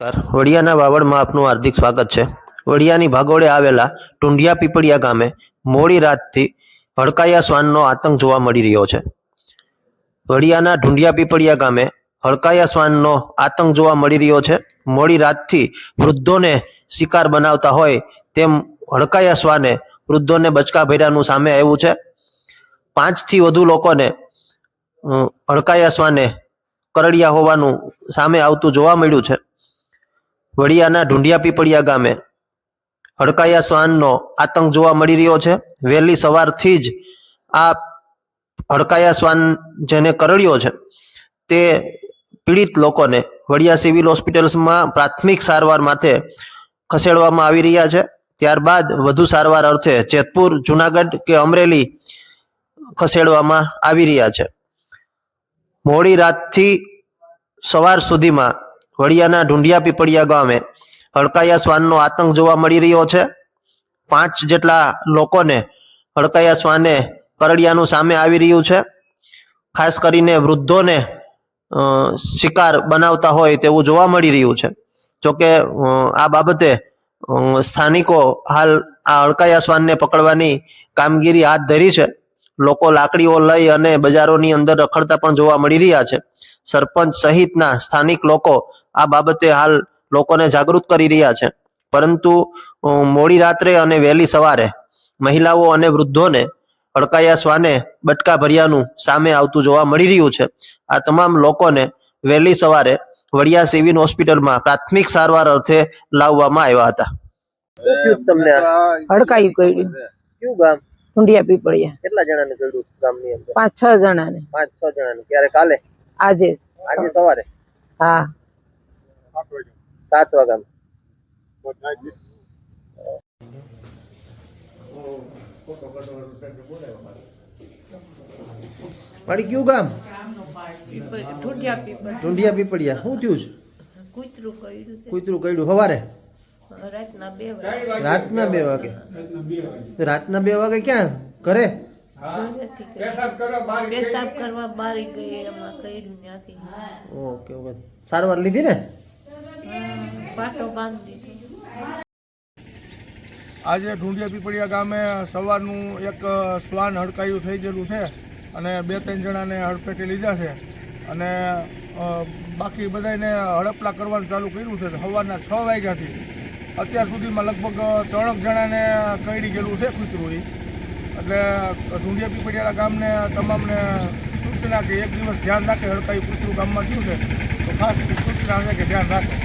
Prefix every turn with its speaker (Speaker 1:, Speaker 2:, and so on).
Speaker 1: વડિયાના વાવડમાં આપનું હાર્દિક સ્વાગત છે. વડિયાની ભાગોળે આવેલા ટુંડિયા પીપળિયા ગામે મોડી રાતથી હડકાયા શ્વાનનો આતંક જોવા મળી રહ્યો છે. વડિયાના ઢુંડિયા પીપળિયા ગામે હડકાયા શ્વાનનો આતંક જોવા મળી રહ્યો છે. મોડી રાતથી વૃદ્ધોને શિકાર બનાવતા હોય તેમ હડકાયા શ્વાને વૃદ્ધોને બચકા ભર્યાનું સામે આવ્યું છે. પાંચથી વધુ લોકોને હડકાયા શ્વાને કરડ્યા હોવાનું સામે આવતું જોવા મળ્યું છે. વડિયાના ઢુંડિયા પીપળિયા ગામે હડકાયા શ્વાનનો આતંક જોવા મળી રહ્યો છે. વહેલી સવારથી જ આ હડકાયા શ્વાન જેને કરડ્યો છે તે પીડિત લોકોને વડિયા સિવિલ હોસ્પિટલ્સમાં પ્રાથમિક સારવાર માટે ખસેડવામાં આવી રહ્યા છે. ત્યારબાદ વધુ સારવાર અર્થે જેતપુર, જુનાગઢ કે અમરેલી ખસેડવામાં આવી રહ્યા છે. મોડી રાતથી સવાર સુધીમાં વડિયાના ઢુંડિયા પીપળિયા ગામે હડકાયા શ્વાનનો આતંક જોવા મળી રહ્યો છે. પાંચ જેટલા લોકોને હડકાયા શ્વાને કરડિયાનું સામે આવી રહ્યું છે. ખાસ કરીને વૃદ્ધોને શિકાર બનાવતા હોય તેવું જોવા મળી રહ્યું છે. જોકે આ બાબતે સ્થાનિકો હાલ આ હડકાયા શ્વાનને પકડવાની કામગીરી હાથ ધરી છે. લોકો લાકડીઓ લઈ અને બજારોની અંદર રખડતા પણ જોવા મળી રહ્યા છે. સરપંચ સહિતના સ્થાનિક લોકો આ બાબતે હાલ લોકોને જાગૃત કરી રહ્યા છે. પરંતુ મોડી રાત્રે અને વહેલી સવારે મહિલાઓ અને વૃદ્ધોને હડકાયા શ્વાને બટકા ભર્યાનું સામે આવતું જોવા મળી રહ્યું છે. આ તમામ લોકોને વહેલી સવારે વડિયા સિવિલ હોસ્પિટલમાં પ્રાથમિક સારવાર અર્થે લાવવામાં આવ્યા હતા. તમને
Speaker 2: હડકાયું કર્યું.
Speaker 1: કયું ગામ?
Speaker 2: ઊંડિયા પીપળિયા.
Speaker 1: કેટલા જણાને કર્યું ગામની અંદર?
Speaker 2: પાંચ છ જણાને.
Speaker 1: પાંચ છ જણાને. ક્યારે કાલે?
Speaker 2: આજે.
Speaker 1: આજે સવારે?
Speaker 2: હા.
Speaker 1: સાત વાગ્યા. મારી ગયું ગામ? ઢુંડિયા પીપળિયા. શું થયું છે?
Speaker 2: કૂતરું કર્યું
Speaker 1: સવારે?
Speaker 2: રાતના બે વાગે.
Speaker 1: રાતના બે વાગે. રાતના બે વાગે ક્યાં? ઘરે? Okay okay. સારવાર લીધી ને?
Speaker 3: આજે ઢુંડિયા પીપળિયા ગામે સવારનું એક શ્વાન હડકાયું થઈ ગયેલું છે અને બે, ત્રણ જણાને હડપેટી લીધા છે અને બાકી બધાને હડપલા કરવાનું ચાલુ કર્યું છે. સવારના છ વાગ્યાથી અત્યાર સુધીમાં લગભગ ત્રણેક જણાને કરડી ગયેલું છે કૂતરું. એટલે ઢુંડિયા પીપળિયાળા ગામને તમામને સૂચના કે એક દિવસ ધ્યાન રાખે હડકાયું કૂતરું ગામમાં થયું છે. તો ખાસ સૂચના છે કે ધ્યાન રાખે